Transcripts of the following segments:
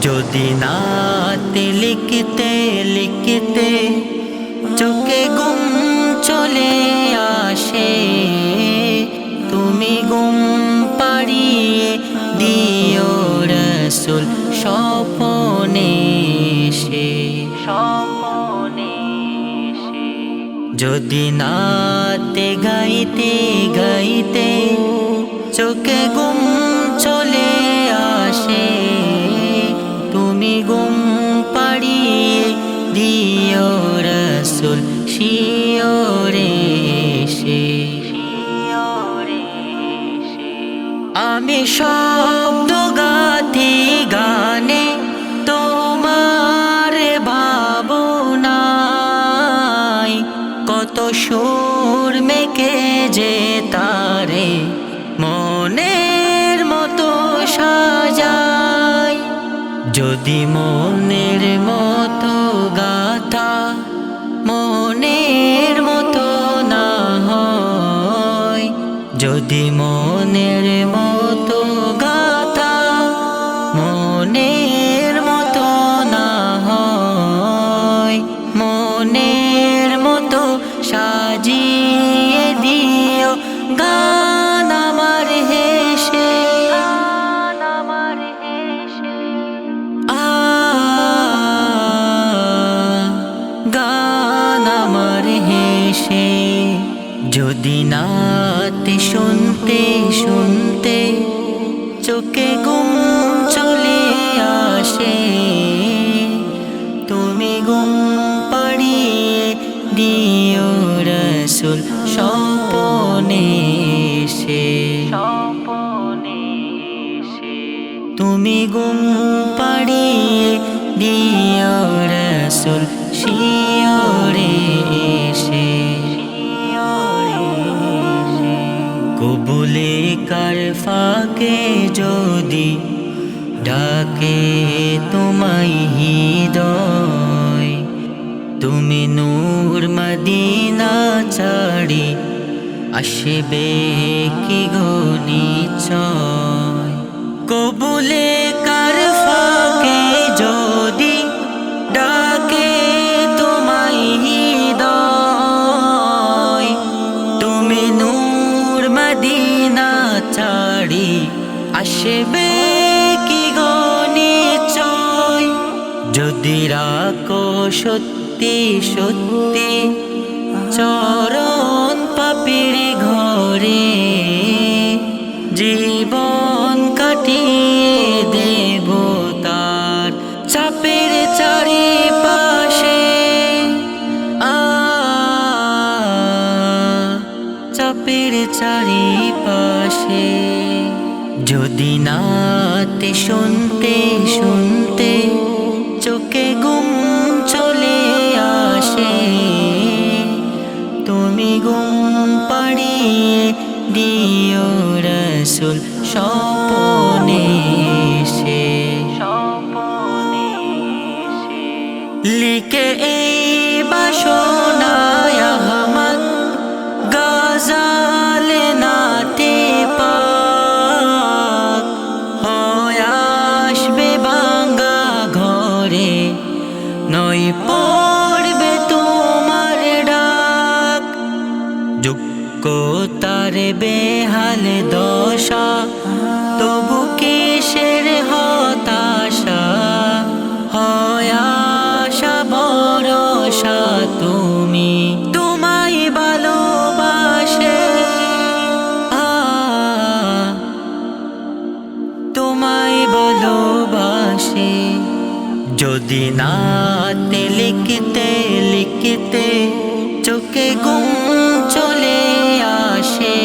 যদি নাতে লিখতে লিখতে চোখে গুম চলে আসে তুমি গুম পাড়িয়ে দিও রসুল স্বপনে সে স্বপনে সে যদি নাতে গাইতে গাইতে চোখে গুম দিও রসুল শিওরে সে। আমি শব্দ গাথি গানে তোমার ভাবনাই কত সুর মেকে যে তারে মনের মতো সাজাই। যদি মনের মতো যদি মনের মতো গাথা মনের মতো না হয় মনের মতো সাজিয়ে দিও গান যদি নাতি শুনতে শুনতে চোখে গুম চলে আসে তুমি গুম পাড়িয়ে দিও রসুল স্বপনে সে তুমি গুম পাড়িয়ে কবুলে কার ফাঁকে যদি ডাকে তোমায় হৃদয়, তুমি নূর মদিনা ছাড়ি আসবে কি গো নিশ্চয়? কবুলে আসবে কি গো নিশ্চয়? যদি রাখো সত্যি সত্যি, চরণ পাপির ঘরে জীবন কাটিয়ে দেব তার চাপের চারিপাশে। আ, চাপের চারিপাশে। যদি নাতে শুনতে শুনতে চোখে গুম চলে আসে তুমি গুম পাড়িয়ে দিও রসুল স্বপনে। পড়বে তোমার ডাক। দুঃখ তার বেহাল দশা, তবু কিসের হতাশা? হয় আশা, ভরসা তুমি তোমায় ভালোবাসে। তোমায় ভালোবাসে। যদি নাতে লিখতে লিখতে চোখে গুম চলে আসে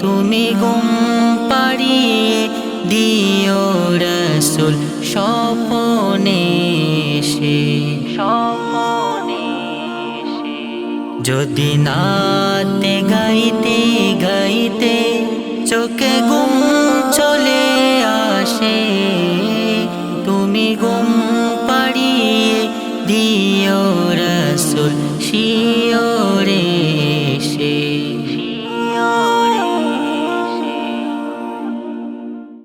তুমি গুম পাড়িয়ে দিও রসুল স্বপনে সে স্বপনে যদি নাতে গাইতে গাইতে শিওর শিওরে সে